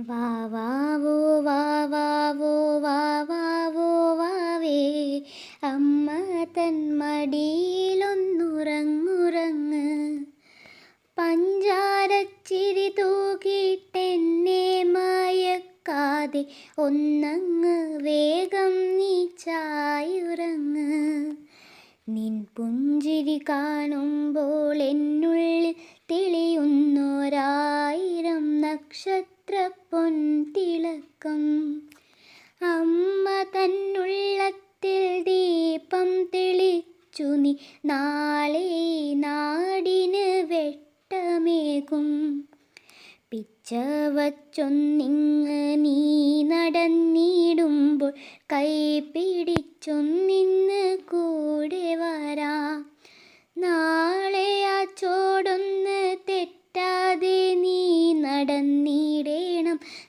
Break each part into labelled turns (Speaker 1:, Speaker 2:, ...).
Speaker 1: വാവാവോ വാവാവോ വാവാവോ വാവേ അമ്മ തൻ മടിയിലൊന്നുറങ്ങുറങ്ങ്. പഞ്ചാരച്ചിരി തൂക്കിട്ടെന്നെ മയക്കാതെ ഒന്നങ്ങ് വേഗം നീ ചായുറങ്ങ്. നിൻ പുഞ്ചിരി കാണുമ്പോൾ എന്നുള്ളിൽ തെളിയുന്നോരായിരം നക്ഷത്ര പൊൻതിളക്കം. അമ്മ തന്നുള്ളത്തിൽ ദീപം തെളിച്ചു നീ നാളെ നാടിന് വെട്ടമേകും. പിച്ച വച്ചൊന്നിങ്ങ് നീ നടന്നിടുമ്പോൾ കൈ പിടിച്ചൊന്നിന്ന്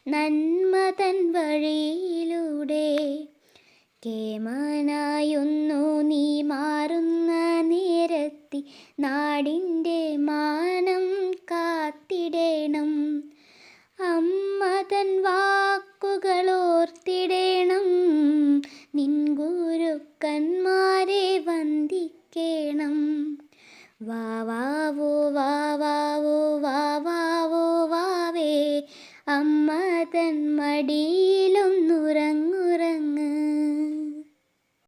Speaker 1: നന്മതൻ വഴിയിലൂടെ കേമാനായൊന്നു നീ മാറുന്ന നേരത്തി നാടിന്റെ മാനം കാത്തിടേണം. അമ്മതൻ വാക്കുകളോർത്തിടേണം. നിൻ ഗുരുക്കന്മാരെ വന്ദിക്കേണം. വാവാ അമ്മ തൻ മടിയിലൊന്നുറങ്ങു